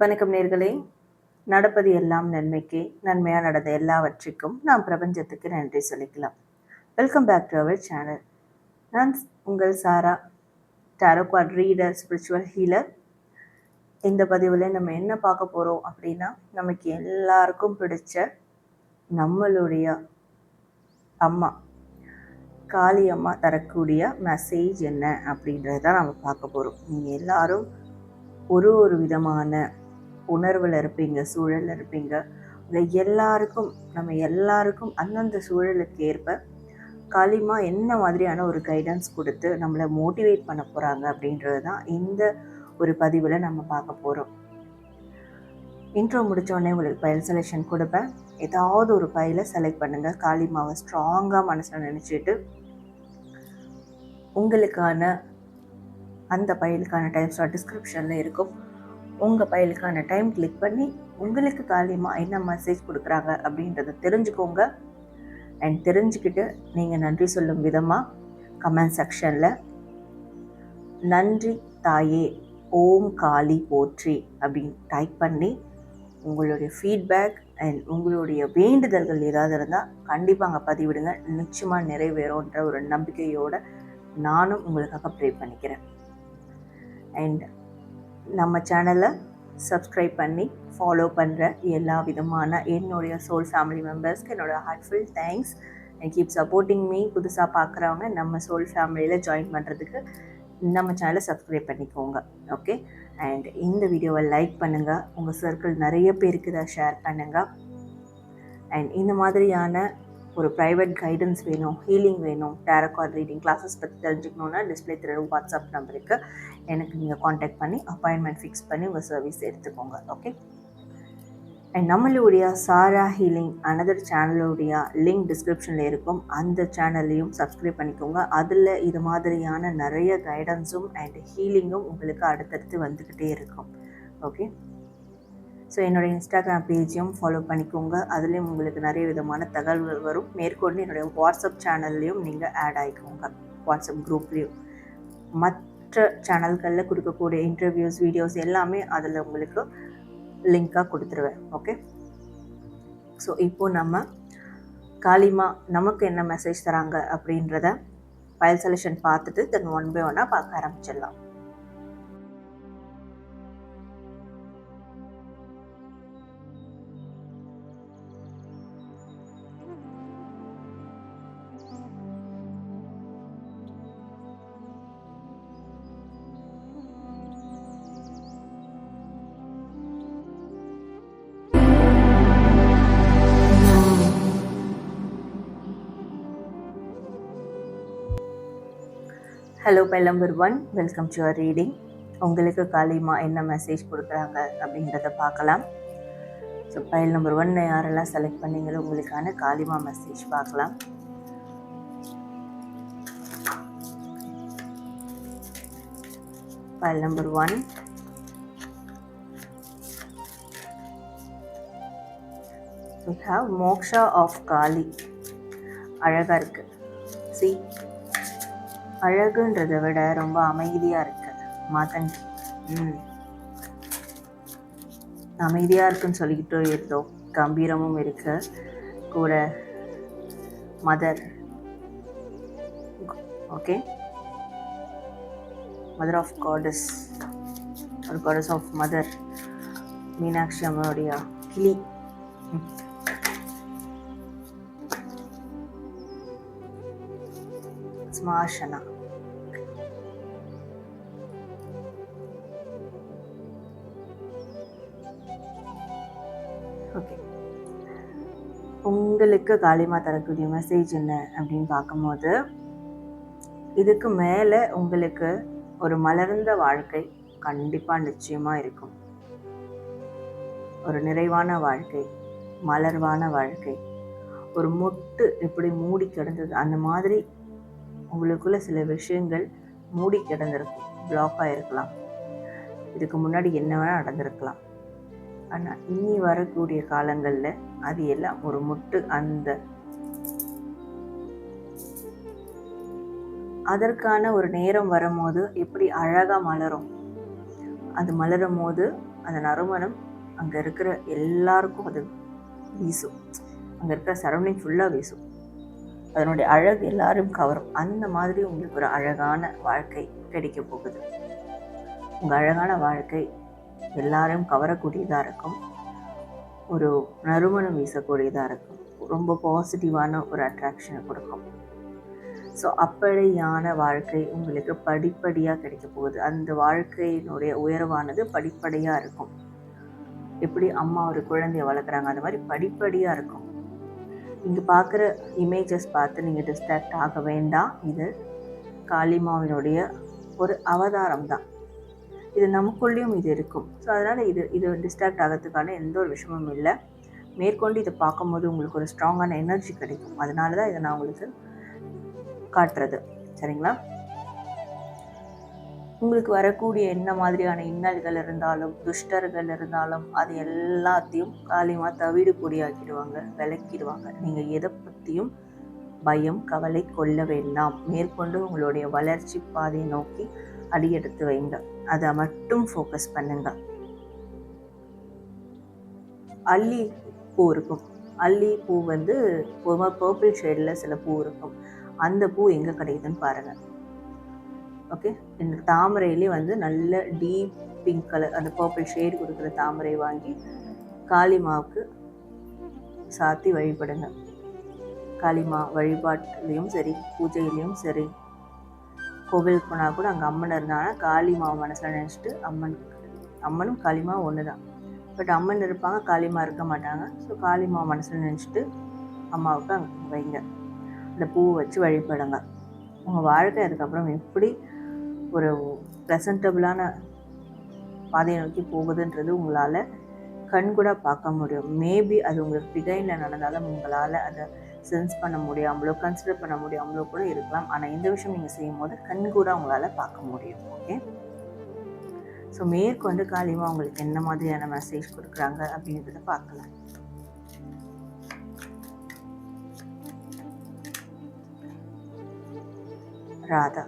வணக்கம் நேர்களே. நடப்பது எல்லாம் நன்மைக்கு. நன்மையாக நடந்த எல்லாவற்றுக்கும் நாம் பிரபஞ்சத்துக்கு நன்றி சொல்லிக்கலாம். Welcome back to our channel நான் உங்கள் Sara tarot reader spiritual healer இந்த பதிவில் நம்ம என்ன பார்க்க போகிறோம் அப்படின்னா நமக்கு எல்லாருக்கும் பிடிச்ச நம்மளுடைய அம்மா காளி அம்மா தரக்கூடிய மெசேஜ் என்ன அப்படின்றத நம்ம பார்க்க போகிறோம் நீங்கள் எல்லாரும் ஒரு ஒரு விதமான உணர்வில் இருப்பீங்க சூழலில் இருப்பீங்க. உங்கள் எல்லாருக்கும் நம்ம எல்லாருக்கும் அந்தந்த சூழலுக்கு ஏற்ப காளிமா என்ன மாதிரியான ஒரு கைடன்ஸ் கொடுத்து நம்மளை மோட்டிவேட் பண்ண போகிறாங்க அப்படின்றது தான் இந்த ஒரு பதிவில் நம்ம பார்க்க போகிறோம் இன்ட்ரோ முடித்தோடனே உங்களுக்கு பயில் செலெக்ஷன் கொடுப்பேன். ஏதாவது ஒரு பயலை செலக்ட் பண்ணுங்கள் காளிமாவை ஸ்ட்ராங்காக மனசில் நினச்சிட்டு உங்களுக்கான அந்த ஃபைலுக்கான டைம் ஸ்லாட் டிஸ்கிரிப்ஷனில் இருக்கும். உங்கள் ஃபைலுக்கான டைம் கிளிக் பண்ணி உங்களுக்கு காலியமாக என்ன மெசேஜ் கொடுக்குறாங்க அப்படின்றத தெரிஞ்சுக்கோங்க. அண்ட் தெரிஞ்சுக்கிட்டு நீங்கள் நன்றி சொல்லும் விதமாக கமெண்ட் செக்ஷனில் நன்றி தாயே ஓம் காளி போற்றி அப்படின்னு டைப் பண்ணி உங்களுடைய ஃபீட்பேக் அண்ட் உங்களுடைய வேண்டுதல்கள் ஏதாவது இருந்தால் கண்டிப்பாக அங்கே பதிவிடுங்க. நிச்சயமாக நிறைவேறும்ன்ற ஒரு நம்பிக்கையோடு நானும் உங்களுக்காக ப்ரே பண்ணிக்கிறேன். அண்ட் நம்ம சேனலை சப்ஸ்கிரைப் பண்ணி ஃபாலோ பண்ணுற எல்லா விதமான என்னுடைய சோல் ஃபேமிலி மெம்பர்ஸ்க்கு என்னோடய heartful thanks and keep supporting me புதுசாக பார்க்குறவங்க நம்ம சோல் ஃபேமிலியில் ஜாயின் பண்ணுறதுக்கு நம்ம சேனலை சப்ஸ்கிரைப் பண்ணிக்கோங்க. ஓகே அண்ட் இந்த வீடியோவை லைக் பண்ணுங்கள் உங்கள் சர்க்கிள் நிறைய பேருக்கு இதை ஷேர் பண்ணுங்கள் அண்ட் இந்த மாதிரியான ஒரு ப்ரைவேட் கைடன்ஸ் வேணும் ஹீலிங் வேணும் டேரக்கார்ட் ரீடிங் கிளாஸஸ் பற்றி தெரிஞ்சுக்கணுன்னா டிஸ்பிளே திரு வாட்ஸ்அப் நம்பருக்கு எனக்கு நீங்கள் காண்டாக்ட் பண்ணி அப்பாயின்மெண்ட் ஃபிக்ஸ் பண்ணி உங்கள் சர்வீஸ் எடுத்துக்கோங்க ஓகே அண்ட் நம்மளுடைய சாரா ஹீலிங் அனதர் சேனலுடைய லிங்க் டிஸ்கிரிப்ஷனில் இருக்கும். அந்த சேனல்லையும் சப்ஸ்கிரைப் பண்ணிக்கோங்க. அதில் இது மாதிரியான நிறைய கைடன்ஸும் அண்ட் ஹீலிங்கும் உங்களுக்கு அடுத்தடுத்து வந்துக்கிட்டே இருக்கும் ஓகே ஸோ என்னோடய இன்ஸ்டாகிராம் பேஜையும் ஃபாலோ பண்ணிக்கோங்க. அதுலேயும் உங்களுக்கு நிறைய விதமான தகவல்கள் வரும். மேற்கொண்டு என்னுடைய வாட்ஸ்அப் சேனல்லையும் நீங்கள் ஆட் ஆகிக்கோங்க வாட்ஸ்அப் குரூப்லேயும் மற்ற சேனல்களில் கொடுக்கக்கூடிய இன்டர்வியூஸ் வீடியோஸ் எல்லாமே அதில் உங்களுக்கு லிங்காக கொடுத்துருவேன் ஓகே ஸோ இப்போது நம்ம காளிமா நமக்கு என்ன மெசேஜ் தராங்க அப்படின்றத ஃபைல் செலெக்ஷன் பார்த்துட்டு தென் ஒன் பை ஒன்னாக பார்க்க ஆரம்பிச்சிடலாம். Hello பெல்லம்பர் number one welcome to our reading உங்களுக்கு காலிமா என்ன மெசேஜ் கொடுக்குறாங்க அப்படின்றத பார்க்கலாம். ஸோ பைல் நம்பர் ஒன் யாரெல்லாம் செலக்ட் பண்ணீங்களோ உங்களுக்கான காலிமா மெசேஜ் பார்க்கலாம். Pile number one we have Moksha of Kali அழகாக இருக்குது சி அழகுன்றதை விட ரொம்ப அமைதியாக இருக்கு மாதங்கி ம். அமைதியாக இருக்குன்னு சொல்லிக்கிட்டோ இருந்தோம் கம்பீரமும் இருக்கு. கூட mother. Okay. Mother of goddess ஒரு காடஸ் ஆஃப் மதர் மீனாட்சி அம்மாவுடைய கிளி. ஸ்மாஷனா ஓகே உங்களுக்கு காளிமா தரக்கூடிய மெசேஜ் என்ன அப்படின்னு பார்க்கும்போது இதுக்கு மேலே உங்களுக்கு ஒரு மலர்ந்த வாழ்க்கை கண்டிப்பாக நிச்சயமாக இருக்கும். ஒரு நிறைவான வாழ்க்கை மலர்வான வாழ்க்கை ஒரு மொட்டு எப்படி மூடி கிடந்தது அந்த மாதிரி உங்களுக்குள்ள சில விஷயங்கள் மூடி கிடந்திருக்கும். பிளாக் ஆகிருக்கலாம் இதுக்கு முன்னாடி என்ன வேணால் நடந்திருக்கலாம். ஆனால் இனி வரக்கூடிய காலங்களில் அது எல்லாம் ஒரு முட்டு அந்த அதற்கான ஒரு நேரம் வரும்போது எப்படி அழகாக மலரும்? அது மலரும் போது அந்த நறுமணம் அங்கே இருக்கிற எல்லாருக்கும் அது வீசும். அங்கே இருக்கிற சரௌண்டிங் ஃபுல்லாக வீசும். அதனுடைய அழகு எல்லாரும் கவரும். அந்த மாதிரி உங்களுக்கு ஒரு அழகான வாழ்க்கை கிடைக்க போகுது. உங்கள் அழகான வாழ்க்கை எல்லாரும் கவரக்கூடியதாக இருக்கும். ஒரு நறுமணம் வீசக்கூடியதாக இருக்கும். ரொம்ப பாசிட்டிவான ஒரு அட்ராக்ஷனை கொடுக்கும். ஸோ அப்படியான வாழ்க்கை உங்களுக்கு படிப்படியாக கிடைக்க போகுது. அந்த வாழ்க்கையினுடைய உயர்வானது படிப்படியாக இருக்கும். எப்படி அம்மா ஒரு குழந்தைய வளர்க்குறாங்க அந்த மாதிரி படிப்படியாக இருக்கும். இங்கே பார்க்குற இமேஜஸ் பார்த்து நீங்கள் டிஸ்ட்ராக்ட் ஆக வேண்டாம். இது காளிமாவினுடைய ஒரு அவதாரம் தான் இது நமக்குள்ளேயும் இது இருக்கும். ஸோ அதனால் இது இது டிஸ்ட்ராக்ட் ஆகிறதுக்கான எந்த ஒரு விஷயமும் இல்லை. மேற்கொண்டு இதை பார்க்கும்போது உங்களுக்கு ஒரு ஸ்ட்ராங்கான எனர்ஜி கிடைக்கும். அதனால தான் இதை நான் உங்களுக்கு காட்டுறது. சரிங்களா? உங்களுக்கு வரக்கூடிய என்ன மாதிரியான இன்னல்கள் இருந்தாலும் துஷ்டர்கள் இருந்தாலும் அது எல்லாத்தையும் காலியமாக தவிடு பொடியாக்கிடுவாங்க விளக்கிடுவாங்க. நீங்கள் எதை பற்றியும் பயம் கவலை கொள்ள வேண்டாம். மேற்கொண்டு உங்களுடைய வளர்ச்சி பாதையை நோக்கி அடியெடுத்து வைங்க. அதை மட்டும் ஃபோக்கஸ் பண்ணுங்க. அல்லி பூ இருக்கும். அல்லி பூ வந்து ஒரு பர்பிள் ஷேடில் சில பூ இருக்கும். அந்த பூ எங்கே கிடைக்குதுன்னு பாருங்கள் ஓகே இந்த தாமரையிலே வந்து நல்ல டீப் பிங்க் கலர் அந்த பர்பிள் ஷேடு கொடுக்குற தாமரை வாங்கி காளிமாவுக்கு சாத்தி வழிபடுங்க. காளிமா வழிபாட்டுலேயும் சரி பூஜையிலையும் சரி. கோவிலுக்கு போனால் கூட அங்கே அம்மன் இருந்தாங்கன்னா காளிமாவை மனசில் நினச்சிட்டு அம்மன் அம்மனும் காளிமா ஒன்று தான் பட் அம்மன் இருப்பாங்க காளிமா இருக்க மாட்டாங்க. ஸோ காளிமா மனசில் நினச்சிட்டு அம்மாவுக்கு அங்கே வைங்க. அந்த பூவை வச்சு வழிபடுங்க. உங்கள் வாழ்க்கை அதுக்கப்புறம் எப்படி ஒரு ப்ரெசன்டபுளான பாதையை நோக்கி போகுதுன்றது உங்களால் கண்கூட பார்க்க முடியும். மேபி அது உங்களுக்கு பிகைனில் நடந்தாலும் உங்களால் அதை சென்ஸ் பண்ண முடியாமலோ கன்சிடர் பண்ண முடியாமலோ கூட இருக்கலாம். ஆனால் இந்த விஷயம் நீங்கள் செய்யும் போது கண்கூட உங்களால் பார்க்க முடியும். ஓகே ஸோ மேற்கொண்டு காலியமாக உங்களுக்கு என்ன மாதிரியான மெசேஜ் கொடுக்குறாங்க அப்படின்றத பார்க்கலாம். ராதா.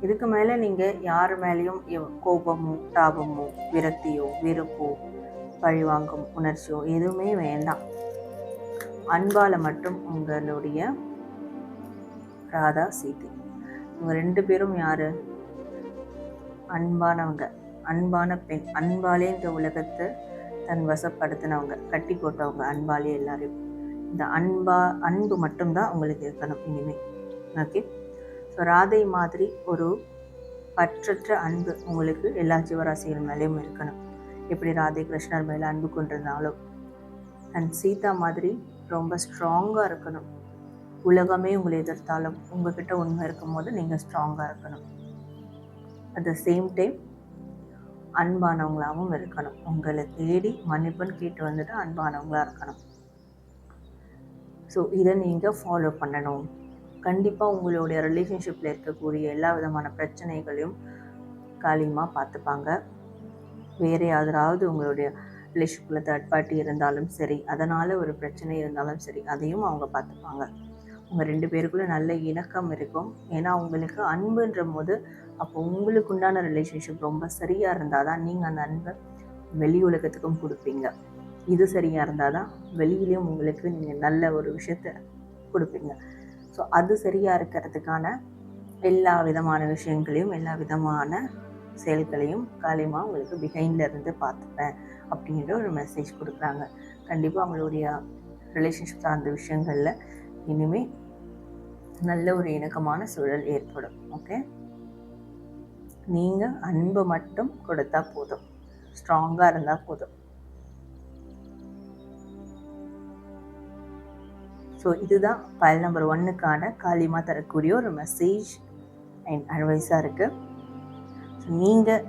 இதுக்கு மேலே நீங்கள் யார் மேலேயும் கோபமோ தாபமோ விரக்தியோ வெறுப்போ பழிவாங்கும் உணர்ச்சியோ எதுவுமே வேண்டாம். அன்பால் மட்டும் உங்களுடைய ராதா சீதை. இவங்க ரெண்டு பேரும் யார்? அன்பானவங்க. அன்பான பெண். அன்பாலே இந்த உலகத்தை தன் வசப்படுத்தினவங்க. கட்டி போட்டவங்க. அன்பாலே எல்லாரையும். இந்த அன்பா அன்பு மட்டும்தான் உங்களுக்கு இருக்கணும் இனிமேல் ஓகே? ராதை மாதிரி ஒரு பற்றற்ற அன்பு உங்களுக்கு எல்லா ஜீவராசிகள் மேலேயும் இருக்கணும். எப்படி ராதை கிருஷ்ணர் மேலே அன்பு கொண்டிருந்தாலும் அண்ட் சீதா மாதிரி ரொம்ப ஸ்ட்ராங்காக இருக்கணும். உலகமே உங்களை எதிர்த்தாலும் உங்ககிட்ட உண்மை இருக்கும்போது நீங்கள் ஸ்ட்ராங்காக இருக்கணும். அட் த சேம் டைம் அன்பானவங்களாகவும் இருக்கணும். உங்களை தேடி மன்னிப்புன்னு கேட்டு வந்துட்டு அன்பானவங்களாக இருக்கணும். ஸோ இதை நீங்கள் ஃபாலோ பண்ணணும். கண்டிப்பாக உங்களுடைய ரிலேஷன்ஷிப்பில் இருக்கக்கூடிய எல்லா விதமான பிரச்சனைகளையும் காலியமாக பார்த்துப்பாங்க. வேறு யாராவது உங்களுடைய ரிலேஷன்ஷிப்பில் தேர்ட் பார்ட்டி இருந்தாலும் சரி அதனால் ஒரு பிரச்சனை இருந்தாலும் சரி அதையும் அவங்க பார்த்துப்பாங்க. உங்கள் ரெண்டு பேருக்குள்ளே நல்ல இணக்கம் இருக்கும். ஏன்னா உங்களுக்கு அன்புன்ற போது அப்போ உங்களுக்கு உண்டான ரிலேஷன்ஷிப் ரொம்ப சரியாக இருந்தால் தான் நீங்கள் அந்த அன்பை வெளி உலகத்துக்கும் கொடுப்பீங்க. இது சரியாக இருந்தால் தான் வெளியிலையும் உங்களுக்கு நீங்கள் நல்ல ஒரு விஷயத்தை கொடுப்பீங்க. ஸோ அது சரியாக இருக்கிறதுக்கான எல்லா விதமான விஷயங்களையும் எல்லா விதமான செயல்களையும் காலியமாக உங்களுக்கு பிஹைண்டில் இருந்து பார்த்துப்பேன் அப்படிங்கிற ஒரு மெசேஜ் கொடுக்குறாங்க. கண்டிப்பாக அவங்களுடைய ரிலேஷன்ஷிப் சார்ந்த விஷயங்களில் இனிமேல் நல்ல ஒரு இணக்கமான சூழல் ஏற்படும். ஓகே நீங்கள் அன்பை மட்டும் கொடுத்தா போதும். ஸ்ட்ராங்காக இருந்தால் போதும். ஸோ இதுதான் ஃபைல் நம்பர் ஒன்னுக்கான காலியமாக தரக்கூடிய ஒரு மெசேஜ் அண்ட் அட்வைஸாக இருக்குது ஸோ நீங்கள்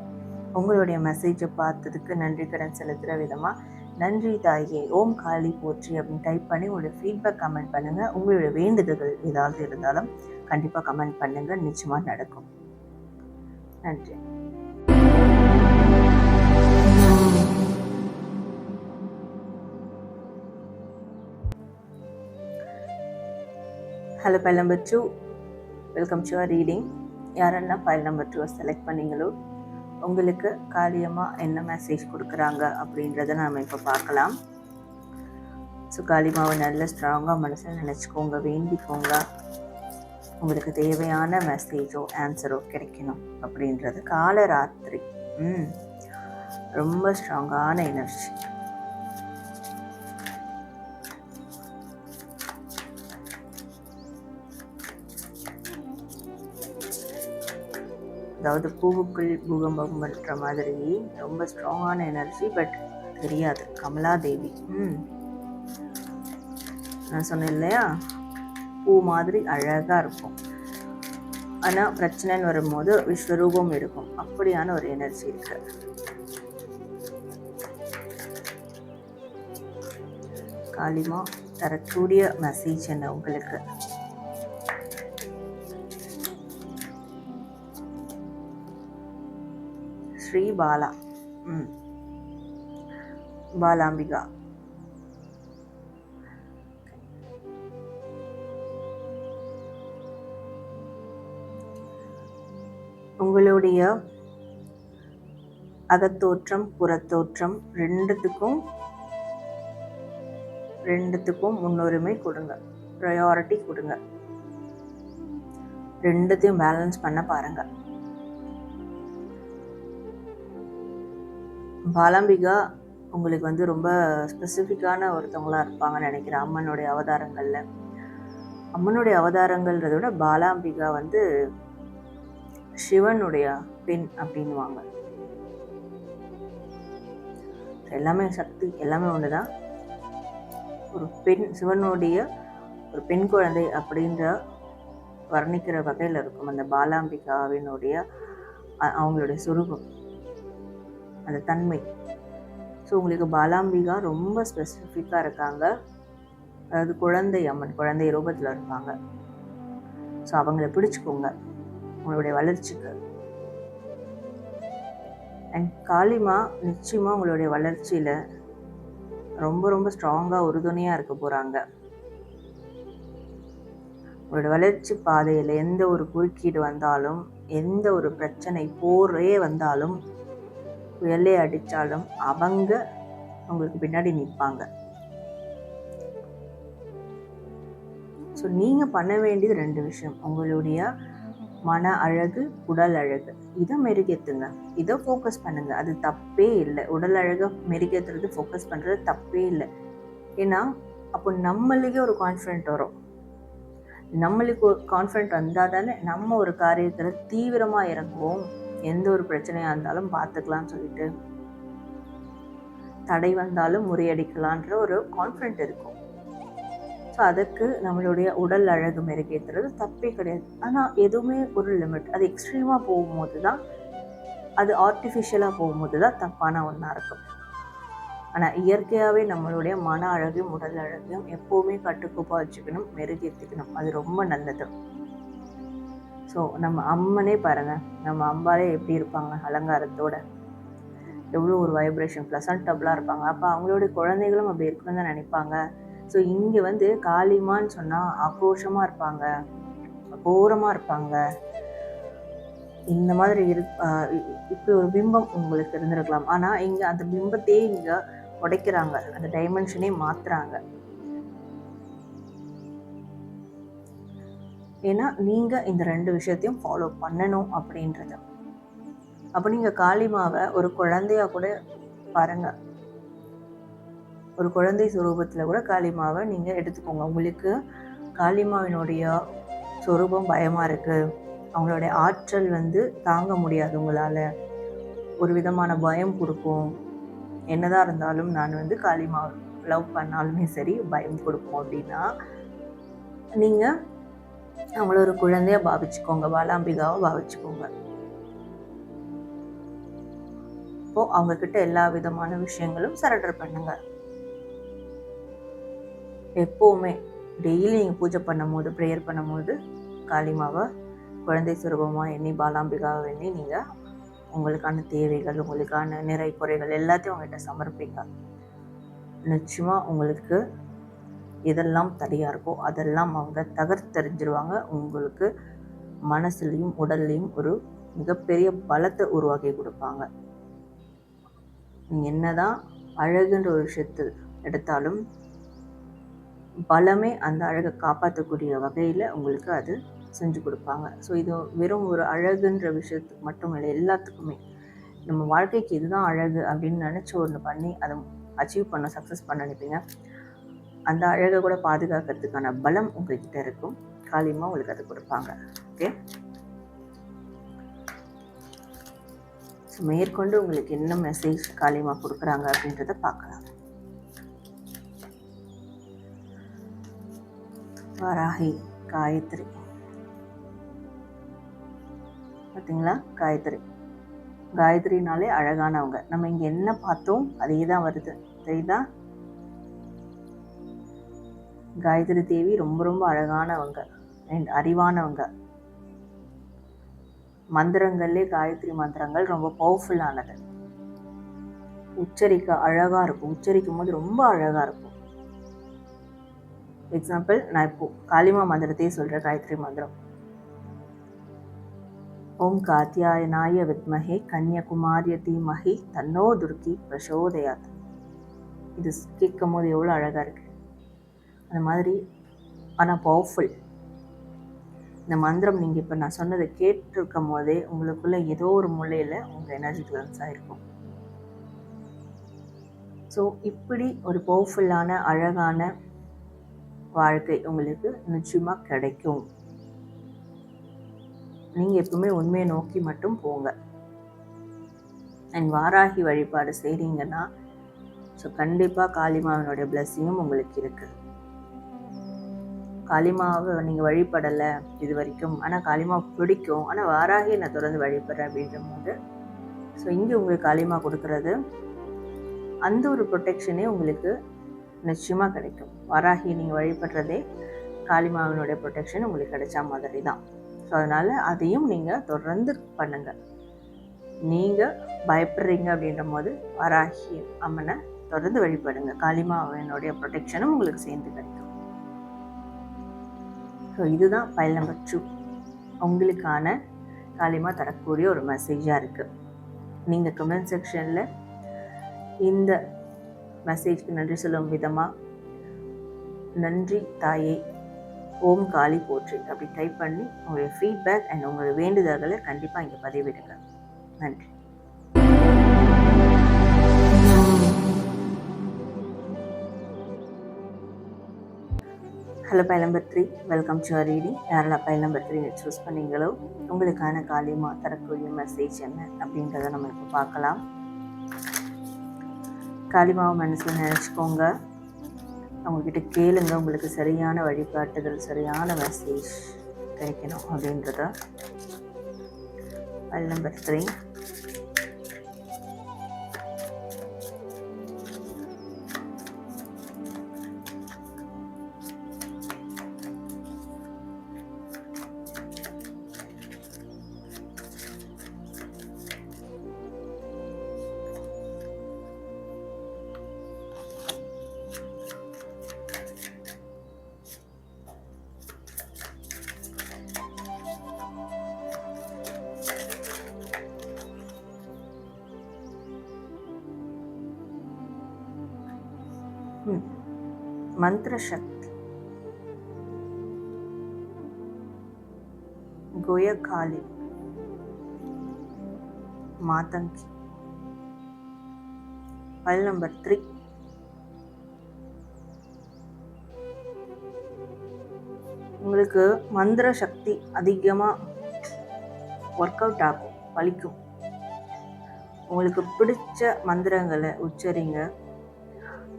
உங்களுடைய மெசேஜை பார்த்ததுக்கு நன்றி கடன் செலுத்துகிற விதமாக நன்றி தாயே ஓம் காளி போற்றி அப்படின்னு டைப் பண்ணி உங்களுடைய ஃபீட்பேக் கமெண்ட் பண்ணுங்கள் உங்களுடைய வேண்டுதல்கள் ஏதாவது இருந்தாலும் கண்டிப்பாக கமெண்ட் பண்ணுங்கள் நிச்சயமாக நடக்கும். நன்றி. Hello pile number two welcome to our reading யாரெல்லாம் ஃபைல் நம்பர் டூ செலக்ட் பண்ணீங்களோ உங்களுக்கு காலியமாக என்ன மெசேஜ் கொடுக்குறாங்க அப்படின்றத நாம் இப்போ பார்க்கலாம். ஸோ காளிமாவை நல்ல ஸ்ட்ராங்காக மனசில் நினச்சிக்கோங்க வேண்டிக்கோங்க. உங்களுக்கு தேவையான மெசேஜோ ஆன்சரோ கிடைக்கணும் அப்படின்றது. காலராத்திரி. ம். ரொம்ப ஸ்ட்ராங்கான எனர்ஜி அதாவது பூவுக்குள் பூகம்பம் பண்ணுற மாதிரி ரொம்ப ஸ்ட்ராங்கான எனர்ஜி பட் தெரியாது. கமலாதேவி ம். நான் சொன்னேன் இல்லையா? பூ மாதிரி அழகாக இருக்கும். ஆனால் பிரச்சனைன்னு வரும்போது விஸ்வரூபம் இருக்கும். அப்படியான ஒரு எனர்ஜி இருக்கு. காளிமா தரக்கூடிய மெசேஜ் என்ன உங்களுக்கு? ஸ்ரீ பாலா. ம். பாலாம்பிகா. உங்களுடைய அகத்தோற்றம் புறத்தோற்றம் ரெண்டுத்துக்கும் ரெண்டுத்துக்கும் முன்னுரிமை கொடுங்க. ப்ரையாரிட்டி கொடுங்க. ரெண்டுத்தையும் பேலன்ஸ் பண்ண பாருங்க. பாலாம்பிகா உங்களுக்கு வந்து ரொம்ப ஸ்பெசிஃபிக்கான ஒருத்தவங்களா இருப்பாங்கன்னு நினைக்கிறேன் அம்மனுடைய அவதாரங்களில். அம்மனுடைய அவதாரங்கள்ன்றத விட பாலாம்பிகா வந்து சிவனுடைய பெண் அப்படின்வாங்க எல்லாமே சக்தி எல்லாமே ஒன்று தான் ஒரு பெண் சிவனுடைய ஒரு பெண் குழந்தை அப்படின்ற வர்ணிக்கிற வகையில் இருக்கும் அந்த பாலாம்பிகாவினுடைய அவங்களுடைய சுரூபம். அந்த தன்மை. ஸோ உங்களுக்கு பாலாம்பிகா ரொம்ப ஸ்பெசிஃபிக்காக இருக்காங்க. அதாவது குழந்தை அம்மன் குழந்தை ரூபத்தில் இருப்பாங்க. ஸோ அவங்கள பிடிச்சிக்கோங்க. உங்களுடைய வளர்ச்சிக்கு. அண்ட் காளிமா நிச்சயமாக உங்களுடைய வளர்ச்சியில் ரொம்ப ரொம்ப ஸ்ட்ராங்காக உறுதுணையாக இருக்க போகிறாங்க உங்களோட வளர்ச்சி பாதையில் எந்த ஒரு குறுக்கீடு வந்தாலும் எந்த ஒரு பிரச்சனை போரே வந்தாலும் புயலே அடித்தாலும் அவங்க உங்களுக்கு பின்னாடி நிற்பாங்க. ஸோ நீங்கள் பண்ண வேண்டியது ரெண்டு விஷயம். உங்களுடைய மன அழகு உடல் அழகு. இதை மெருகேத்துங்க. இதை ஃபோக்கஸ் பண்ணுங்கள் அது தப்பே இல்லை. உடல் அழகை மெருகேற்றுறது ஃபோக்கஸ் பண்ணுறது தப்பே இல்லை. ஏன்னா அப்போ நம்மளுக்கே ஒரு கான்ஃபிடென்ட் வரும். நம்மளுக்கு ஒரு கான்ஃபிடென்ட் வந்தால் தானே நம்ம ஒரு காரியத்தில் தீவிரமாக இறங்குவோம். எந்த ஒரு பிரச்சனையாக இருந்தாலும் பார்த்துக்கலாம்னு சொல்லிட்டு தடை வந்தாலும் முறியடிக்கலான்ற ஒரு கான்ஃபிடென்ட் இருக்கும். ஸோ அதுக்கு நம்மளுடைய உடல் அழகு மெருகேற்றுறது தப்பே கிடையாது. ஆனால் எதுவுமே ஒரு லிமிட் அது எக்ஸ்ட்ரீமாக போகும்போது தான் அது ஆர்டிஃபிஷியலாக போகும்போது தான் தப்பான ஒன்றா இருக்கும். ஆனால் இயற்கையாகவே நம்மளுடைய மன அழகையும் உடல் அழகையும் எப்போவுமே கட்டுக்கோப்பாக வச்சுக்கணும் மெருகேற்றிக்கணும் அது ரொம்ப நல்லது. ஸோ நம்ம அம்மனே பாருங்கள் நம்ம அம்பாலே எப்படி இருப்பாங்க? அலங்காரத்தோட. எவ்வளோ ஒரு வைப்ரேஷன் ப்ளசன்டபுளாக இருப்பாங்க. அப்போ அவங்களுடைய குழந்தைகளும் அப்படி இருக்கணும்னு தான் நினைப்பாங்க. ஸோ இங்கே வந்து காளிமான்னு சொன்னால் ஆக்ரோஷமாக இருப்பாங்க. கோரமாக இருப்பாங்க. இந்த மாதிரி இரு இப்படி ஒரு பிம்பம் உங்களுக்கு இருந்திருக்கலாம். ஆனால் இங்கே அந்த பிம்பத்தையே இங்கே உடைக்கிறாங்க. அந்த டைமென்ஷனே மாற்றுறாங்க ஏன்னா நீங்கள் இந்த ரெண்டு விஷயத்தையும் ஃபாலோ பண்ணணும் அப்படின்றது. அப்போ நீங்கள் காளிமாவை ஒரு குழந்தையா கூட பாருங்கள் ஒரு குழந்தை சுரூபத்தில் கூட காளிமாவை நீங்கள் எடுத்துக்கோங்க. உங்களுக்கு காளிமாவினுடைய சொரூபம் பயமாக இருக்குது அவங்களுடைய ஆற்றல் வந்து தாங்க முடியாது உங்களால். ஒரு விதமான பயம் கொடுக்கும். என்னதான் இருந்தாலும் நான் வந்து காளிமா லவ் பண்ணாலுமே சரி பயம் கொடுக்கும் அப்படின்னா நீங்கள் அவங்கள ஒரு குழந்தைய பாவிச்சுக்கோங்க. பாலாம்பிகாவை பாவிச்சுக்கோங்க. இப்போ அவங்க கிட்ட எல்லா விதமான விஷயங்களும் சரண்டர் பண்ணுங்க. எப்போவுமே டெய்லி நீங்கள் பூஜை பண்ணும்போது ப்ரேயர் பண்ணும்போது காளிமாவை குழந்தை சுரூபமாக எண்ணி பாலாம்பிகாவை எண்ணி நீங்கள் உங்களுக்கான தேவைகள் உங்களுக்கான நிறை குறைகள் எல்லாத்தையும் அவங்ககிட்ட சமர்ப்பிங்க. நிச்சயமாக உங்களுக்கு இதெல்லாம் தடையாக இருக்கோ அதெல்லாம் அவங்க தகர்த்தெறிஞ்சிருவாங்க உங்களுக்கு மனசுலையும் உடல்லையும் ஒரு மிகப்பெரிய பலத்தை உருவாக்கி கொடுப்பாங்க. நீங்கள் என்னதான் அழகுன்ற ஒரு விஷயத்து எடுத்தாலும் பலமே அந்த அழகை காப்பாற்றக்கூடிய வகையில் உங்களுக்கு அது செஞ்சு கொடுப்பாங்க. ஸோ இது வெறும் ஒரு அழகுன்ற விஷயத்துக்கு மட்டும் இல்லை எல்லாத்துக்குமே. நம்ம வாழ்க்கைக்கு இதுதான் அழகு அப்படின்னு நினச்சி ஒன்று பண்ணி அதை அச்சீவ் பண்ண சக்ஸஸ் பண்ண நினைப்பீங்க. அந்த அழகை கூட பாதுகாக்கிறதுக்கான பலம் உங்ககிட்ட இருக்கும். காலியமாக உங்களுக்கு அதை கொடுப்பாங்க. ஓகே ஸோ மேற்கொண்டு உங்களுக்கு என்ன மெசேஜ் காலியமாக கொடுக்குறாங்க அப்படின்றத பார்க்கலாம். வராகி காயத்ரி. பார்த்தீங்களா காயத்ரி. காயத்ரினாலே அழகானவங்க. நம்ம இங்கே என்ன பார்த்தோம் அதே தான் வருது. தெரியுதா? காயத்ரி தேவி ரொம்ப ரொம்ப அழகானவங்க அண்ட் அறிவானவங்க. மந்திரங்கள்லே காயத்ரி மந்திரங்கள் ரொம்ப பவர்ஃபுல்லானது உச்சரிக்க அழகாக இருக்கும். உச்சரிக்கும் போது ரொம்ப அழகாக இருக்கும். எக்ஸாம்பிள் நான் இப்போ காளிமா மந்திரத்தையே சொல்கிறேன் காயத்ரி மந்திரம். ஓம் காத்தியாயனாய வித்மஹே கன்னியகுமாரிய தீமஹி தன்னோ துர்க்கி பிரசோதயாத். இது கேட்கும் போது எவ்வளோ அழகாக இருக்கு. அந்த மாதிரி ஆனால் பவர்ஃபுல் இந்த மந்திரம் நீங்கள் இப்போ நான் சொன்னதை கேட்டிருக்கும் போதே உங்களுக்குள்ளே ஏதோ ஒரு மூலையில் உங்கள் எனர்ஜி கிளன்ஸ் ஆகிருக்கும் ஸோ இப்படி ஒரு பவர்ஃபுல்லான அழகான வாழ்க்கை உங்களுக்கு நிச்சயமாக கிடைக்கும். நீங்கள் எப்பவுமே உண்மையை நோக்கி மட்டும் போங்க. அண்ட் வாராகி வழிபாடு செய்கிறீங்கன்னா ஸோ கண்டிப்பாக காளிமாவனுடைய பிளஸ்ஸிங்கும் உங்களுக்கு இருக்குது காளிமாவை நீங்கள் வழிபடலை இது வரைக்கும். ஆனால் காளிமா பிடிக்கும். ஆனால் வாராகி நான் தொடர்ந்து வழிபடுறேன் அப்படின்ற போது. ஸோ இங்கே உங்களுக்கு காளிமா கொடுக்குறது. அந்த ஒரு ப்ரொடெக்ஷனே உங்களுக்கு நிச்சயமாக கிடைக்கும். வாராகி நீங்கள் வழிபடுறதே காளிமாவினுடைய ப்ரொடெக்ஷன் உங்களுக்கு கிடைச்சா மாதிரி தான். ஸோ அதனால் அதையும் நீங்கள் தொடர்ந்து பண்ணுங்கள் நீங்கள் பயப்படுறீங்க அப்படின்ற போது வராகி அம்மனை தொடர்ந்து வழிபடுங்க. காளிமாவினுடைய ப்ரொடெக்ஷனும் உங்களுக்கு சேர்ந்து கிடைக்கும். ஸோ இதுதான் ஃபைல் நம்பர் டூ உங்களுக்கான காலியமாக தரக்கூடிய ஒரு மெசேஜாக இருக்குது நீங்கள் கமெண்ட் செக்ஷனில் இந்த மெசேஜ்க்கு நன்றி சொல்லும் விதமாக நன்றி தாயே ஓம் காளி போற்றி அப்படி டைப் பண்ணி உங்களுடைய ஃபீட்பேக் அண்ட் உங்களுடைய வேண்டுதல்களை கண்டிப்பாக இங்கே பதிவிடுங்க. நன்றி. Hello pile number three welcome to reading யாரெல்லாம் பைல் நம்பர் த்ரீ சூஸ் பண்ணீங்களோ உங்களுக்கான காலியமாக தரக்கூடிய மெசேஜ் என்ன அப்படின்றத நம்ம இப்போ பார்க்கலாம். காலிமாவை மனசில் நினச்சிக்கோங்க. அவங்கக்கிட்ட கேளுங்க உங்களுக்கு சரியான வழிகாட்டுதல் சரியான மெசேஜ் கிடைக்கணும் அப்படின்றத. ஃபைல் நம்பர் த்ரீ மந்திர சக்தி கோயகாலி மாதங்கி. பல் நம்பர் த்ரீ. உங்களுக்கு மந்திர சக்தி அதிகமாக ஒர்க் அவுட் ஆகும் பழிக்கும் உங்களுக்கு பிடிச்ச மந்திரங்களை உச்சரிங்க.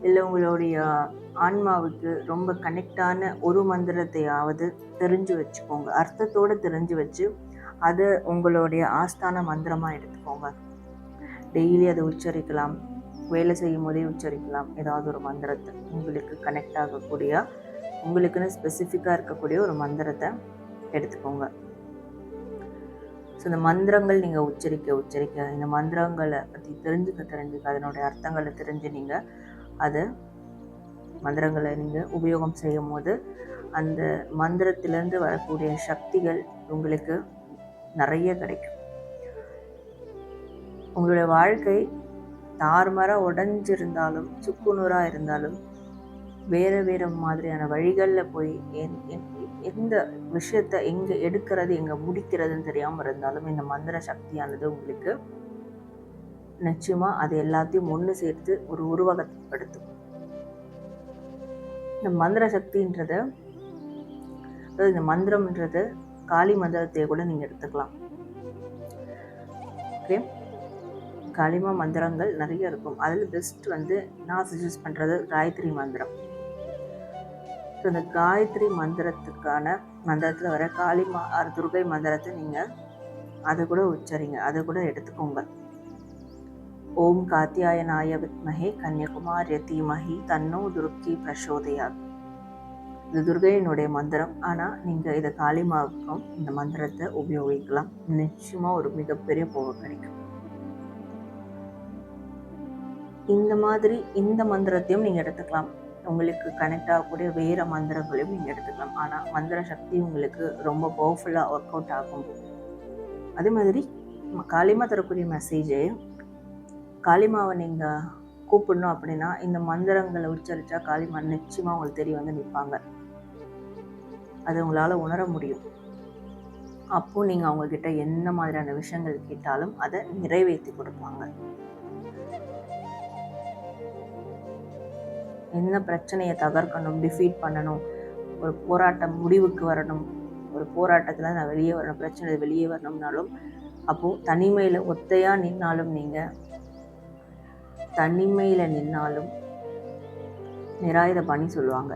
இல்லை உங்களுடைய ஆன்மாவுக்கு ரொம்ப கனெக்டான ஒரு மந்திரத்தையாவது தெரிஞ்சு வச்சுக்கோங்க. அர்த்தத்தோடு தெரிஞ்சு வச்சு அதை உங்களுடைய ஆஸ்தான மந்திரமாக எடுத்துக்கோங்க. டெய்லி அதை உச்சரிக்கலாம். வேலை செய்யும் போதே உச்சரிக்கலாம். ஏதாவது ஒரு மந்திரத்தை உங்களுக்கு கனெக்ட் ஆகக்கூடிய உங்களுக்குன்னு ஸ்பெசிஃபிக்காக இருக்கக்கூடிய ஒரு மந்திரத்தை எடுத்துக்கோங்க. ஸோ இந்த மந்திரங்கள் நீங்கள் உச்சரிக்க உச்சரிக்க இந்த மந்திரங்களை பற்றி தெரிஞ்சுக்க தெரிஞ்சுக்க அதனுடைய அர்த்தங்களை தெரிஞ்சு நீங்கள் அதை மந்திரங்களை நீங்கள் உபயோகம் செய்யும் போது அந்த மந்திரத்திலேருந்து வரக்கூடிய சக்திகள் உங்களுக்கு நிறைய கிடைக்கும். உங்களுடைய வாழ்க்கை தார்மராக உடஞ்சிருந்தாலும் சுக்குநூறாக இருந்தாலும் வேறு வேறு மாதிரியான வழிகளில் போய் எந்த விஷயத்த எங்கே எடுக்கிறது எங்கே முடிக்கிறதுன்னு தெரியாமல் இருந்தாலும் இந்த மந்திர சக்தியானது உங்களுக்கு நிச்சயமாக அது எல்லாத்தையும் ஒன்று சேர்த்து ஒரு உருவகப்படுத்தும். இந்த மந்திர சக்தின்றத அதாவது இந்த மந்திரம்ன்றது காளி மந்திரத்தை கூட நீங்கள் எடுத்துக்கலாம். ஓகே காளிமா மந்திரங்கள் நிறைய இருக்கும். அதில் பெஸ்ட் வந்து நான் சஜஸ்ட் பண்ணுறது காயத்ரி மந்திரம். ஸோ இந்த காயத்ரி மந்திரத்துக்கான மந்திரத்தில் வர காளிமா துர்கை மந்திரத்தை நீங்கள் அதை கூட உச்சரிங்க. அதை கூட எடுத்துக்கோங்க. ஓம் காத்தியாயனாய வித்மஹே கன்னியகுமாரிய தீமகி தன்னோ துர்க்கி பிரசோதையாக இது துர்கையினுடைய மந்திரம். ஆனால் நீங்கள் இதை காளிமாவுக்கும் இந்த மந்திரத்தை உபயோகிக்கலாம். நிச்சயமாக ஒரு மிகப்பெரிய போக கிடைக்கும். இந்த மாதிரி இந்த மந்திரத்தையும் நீங்கள் எடுத்துக்கலாம். உங்களுக்கு கனெக்ட் ஆகக்கூடிய வேறு மந்திரங்களையும் நீங்கள் எடுத்துக்கலாம். ஆனால் மந்திர சக்தி உங்களுக்கு ரொம்ப பவர்ஃபுல்லாக ஒர்க் அவுட் ஆகும் அதே மாதிரி காளிமா தரக்கூடிய மெசேஜையும் காளிமாவை நீங்கள் கூப்பிடணும் அப்படின்னா இந்த மந்திரங்களை உச்சரித்தா காளிமா நிச்சயமாக உங்களுக்கு தெரிய வந்து நிற்பாங்க. அது உங்களால் உணர முடியும். அப்போது நீங்கள் அவங்கக்கிட்ட என்ன மாதிரியான விஷயங்கள் கேட்டாலும் அதை நிறைவேற்றி கொடுப்பாங்க. என்ன பிரச்சனையை தகர்க்கணும் டிஃபீட் பண்ணணும் ஒரு போராட்டம் முடிவுக்கு வரணும் ஒரு போராட்டத்தில் நான் வெளியே வரணும் பிரச்சனை வெளியே வரணும்னாலும் அப்போது தனிமையில் ஒத்தையாக நின்னாலும் நீங்கள் தனிமையில் நின்னாலும் நிராயுத பணி சொல்லுவாங்க.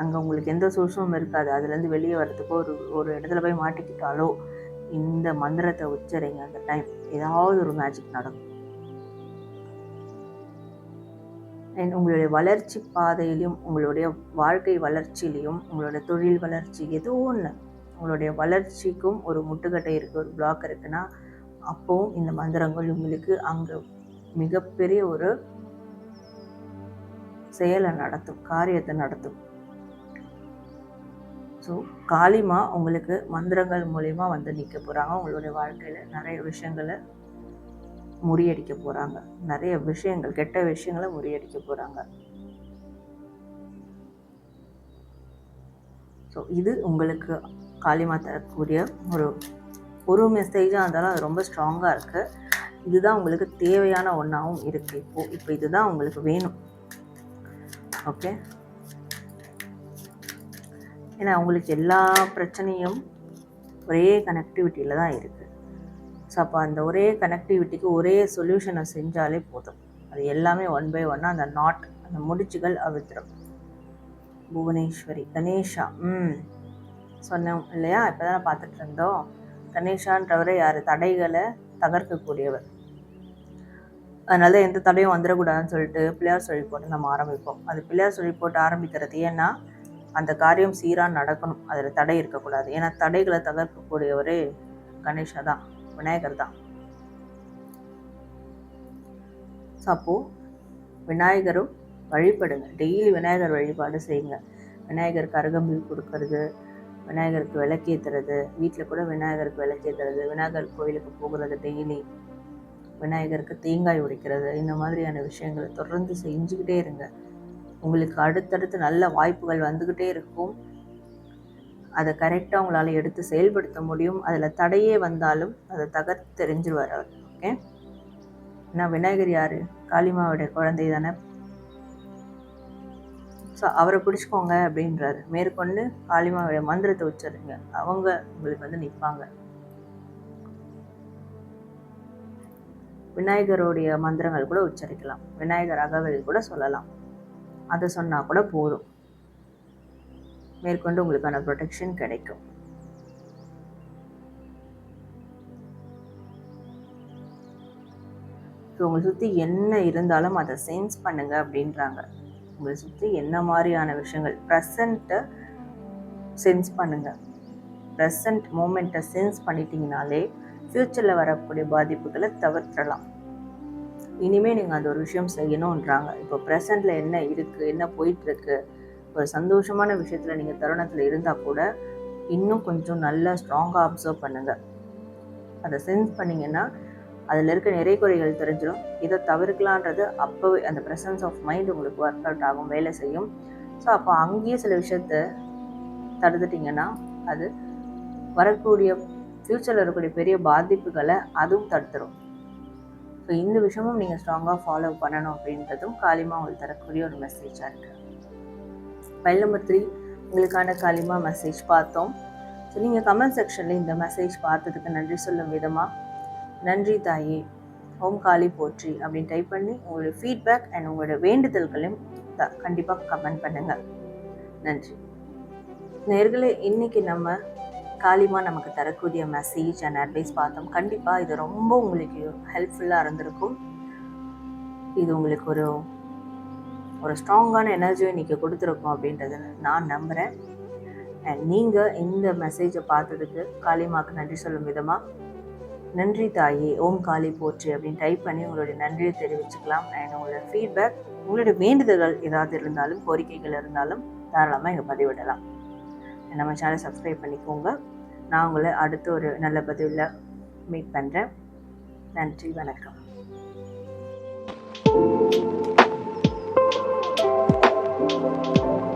அங்கே உங்களுக்கு எந்த சோர்ஸும் இருக்காது. அதுலேருந்து வெளியே வர்றதுக்கோ ஒரு ஒரு இடத்துல போய் மாட்டிக்கிட்டாலோ இந்த மந்திரத்தை உச்சரிங்க அந்த டைம் ஏதாவது ஒரு மேஜிக் நடக்கும். உங்களுடைய வளர்ச்சி பாதையிலையும் உங்களுடைய வாழ்க்கை வளர்ச்சியிலையும் உங்களுடைய தொழில் வளர்ச்சி எதுவும் ஒன்று உங்களுடைய வளர்ச்சிக்கும் ஒரு முட்டுக்கட்டை இருக்குது ஒரு பிளாக் இருக்குன்னா அப்போவும் இந்த மந்திரங்கள் உங்களுக்கு அங்கே மிகப்பெரிய ஒரு செயலை நடத்தும் காரியத்தை நடத்தும். ஸோ காளிமா உங்களுக்கு மந்திரங்கள் மூலிமா வந்து நிற்க போகிறாங்க உங்களுடைய வாழ்க்கையில் நிறைய விஷயங்களை முறியடிக்க போகிறாங்க நிறைய விஷயங்கள் கெட்ட விஷயங்களை முறியடிக்க போகிறாங்க ஸோ இது உங்களுக்கு காளிமா தரக்கூடிய ஒரு ஒரு மெசேஜாக இருந்தாலும் அது ரொம்ப ஸ்ட்ராங்காக இருக்குது இதுதான் உங்களுக்கு தேவையான ஒன்றாகவும் இருக்குது இப்போது இப்போ இதுதான் உங்களுக்கு வேணும். ஓகே ஏன்னா உங்களுக்கு எல்லா பிரச்சனையும் ஒரே கனெக்டிவிட்டியில் தான் இருக்குது ஸோ அப்போ அந்த ஒரே கனெக்டிவிட்டிக்கு ஒரே சொல்யூஷனை செஞ்சாலே போதும். அது எல்லாமே ஒன் பை ஒன்னாக அந்த நாட் அந்த முடிச்சுகள் அவித்திரம் புவனேஸ்வரி கணேஷா ம். சொன்னோம் இல்லையா? இப்போ தான் பார்த்துட்டு இருந்தோம். கணேஷான்றவரை யார்? தடைகளை தகர்க்கக்கூடியவர். அதனால எந்த தடையும் வந்துடக்கூடாதுன்னு சொல்லிட்டு பிள்ளையார் சொல்லி போட்டு நம்ம ஆரம்பிப்போம். அது பிள்ளையார் சொல்லி போட்டு ஆரம்பிக்கிறது ஏன்னா அந்த காரியம் சீராக நடக்கணும். அதில் தடை இருக்கக்கூடாது. ஏன்னா தடைகளை தகர்க்கக்கூடியவரே கணேஷா தான் விநாயகர் தான். அப்போது விநாயகரும் வழிபடுங்க. டெய்லி விநாயகர் வழிபாடு செய்யுங்க. விநாயகருக்கு அருகம்பில் கொடுக்கறது விநாயகருக்கு விளக்கேற்றுறது வீட்டில் கூட விநாயகருக்கு விளக்கேற்றுறது விநாயகர் கோயிலுக்கு போகிறது டெய்லி விநாயகருக்கு தேங்காய் உடைக்கிறது இந்த மாதிரியான விஷயங்களை தொடர்ந்து செஞ்சுக்கிட்டே இருங்க. உங்களுக்கு அடுத்தடுத்து நல்ல வாய்ப்புகள் வந்துக்கிட்டே இருக்கும். அதை கரெக்டாக உங்களால் எடுத்து செயல்படுத்த முடியும். அதில் தடையே வந்தாலும் அதை தகர்த்து தெரிஞ்சிருவார் அவர். ஓகே ஏன்னா விநாயகர் யார்? காளிமாவுடைய குழந்தை தானே? ஸோ அவரை பிடிச்சிக்கோங்க அப்படின்றாரு. மேற்கொண்டு காளிமாவுடைய மந்திரத்தை உச்சரிங்க. அவங்க உங்களுக்கு வந்து நிற்பாங்க விநாயகருடைய மந்திரங்கள் கூட உச்சரிக்கலாம். விநாயகர் அகவல் கூட சொல்லலாம். அதை சொன்னால் கூட போதும். மேற்கொண்டு உங்களுக்கான ப்ரொடெக்ஷன் கிடைக்கும். ஸோ உங்களை சுற்றி என்ன இருந்தாலும் அதை சென்ஸ் பண்ணுங்க அப்படின்றாங்க. உங்களை சுற்றி என்ன மாதிரியான விஷயங்கள் ப்ரெசண்ட்டை சென்ஸ் பண்ணுங்க. ப்ரெசண்ட் மூமெண்ட்டை சென்ஸ் பண்ணிட்டீங்கனாலே ஃப்யூச்சரில் வரக்கூடிய பாதிப்புகளை தவிர்த்தலாம் இனிமேல் நீங்கள் அந்த ஒரு விஷயம் செய்யணுன்றாங்க இப்போ ப்ரெசண்டில் என்ன இருக்குது என்ன போயிட்டுருக்கு ஒரு சந்தோஷமான விஷயத்தில் நீங்கள் தருணத்தில் இருந்தால் கூட இன்னும் கொஞ்சம் நல்லா ஸ்ட்ராங்காக அப்சர்வ் பண்ணுங்கள் அதை சென்ஸ் பண்ணிங்கன்னா அதில் இருக்க நிறை குறைகள் தெரிஞ்சிடும் இதை தவிர்க்கலான்றது அப்போவே அந்த ப்ரெசன்ஸ் ஆஃப் மைண்ட் உங்களுக்கு ஒர்க் அவுட் ஆகும் வேலை செய்யும். ஸோ அப்போ அங்கேயே சில விஷயத்த தடுத்துட்டிங்கன்னா அது வரக்கூடிய ஃப்யூச்சரில் இருக்கக்கூடிய பெரிய பாதிப்புகளை அதுவும் தடுத்துரும். ஸோ இந்த விஷயமும் நீங்கள் ஸ்ட்ராங்காக ஃபாலோ பண்ணணும் அப்படின்றதும் காலிமா உங்களுக்கு தரக்கூடிய ஒரு மெசேஜாக இருக்குது ஃபைல் நம்பர் த்ரீ உங்களுக்கான காலிமா மெசேஜ் பார்த்தோம். ஸோ நீங்கள் கமெண்ட் செக்ஷனில் இந்த மெசேஜ் பார்த்ததுக்கு நன்றி சொல்லும் விதமாக நன்றி தாயே ஓம் காலி போற்றி அப்படின்னு டைப் பண்ணி உங்களுடைய ஃபீட்பேக் அண்ட் உங்களோட வேண்டுதல்களையும் த கண்டிப்பாக கமெண்ட் பண்ணுங்கள் நன்றி. நேர்களே இன்னைக்கு நம்ம காலிமா நமக்கு தரக்கூடிய மெசேஜ் அண்ட் அட்வைஸ் பார்த்தோம். கண்டிப்பாக இது ரொம்ப உங்களுக்கு ஹெல்ப்ஃபுல்லாக இருந்திருக்கும். இது உங்களுக்கு ஒரு ஒரு ஸ்ட்ராங்கான எனர்ஜியை இன்றைக்கி கொடுத்துருக்கோம் அப்படின்றத நான் நம்புகிறேன் அண்ட் நீங்கள் இந்த மெசேஜை பார்த்ததுக்கு காளிமாவுக்கு நன்றி சொல்லும் விதமாக நன்றி தாயே ஓம் காளி போற்றி அப்படின்னு டைப் பண்ணி உங்களுடைய நன்றியை தெரிவிச்சுக்கலாம். அண்ட் உங்களோட ஃபீட்பேக் உங்களுடைய வேண்டுதல்கள் ஏதாவது இருந்தாலும் கோரிக்கைகள் இருந்தாலும் தாராளமாக இங்கே பதிவிடலாம். நம்ம சேனலை சப்ஸ்கிரைப் பண்ணிக்கோங்க. நான் உங்களை அடுத்த ஒரு நல்ல பதிவில் மீட் பண்ணுறேன் நன்றி வணக்கம். thank you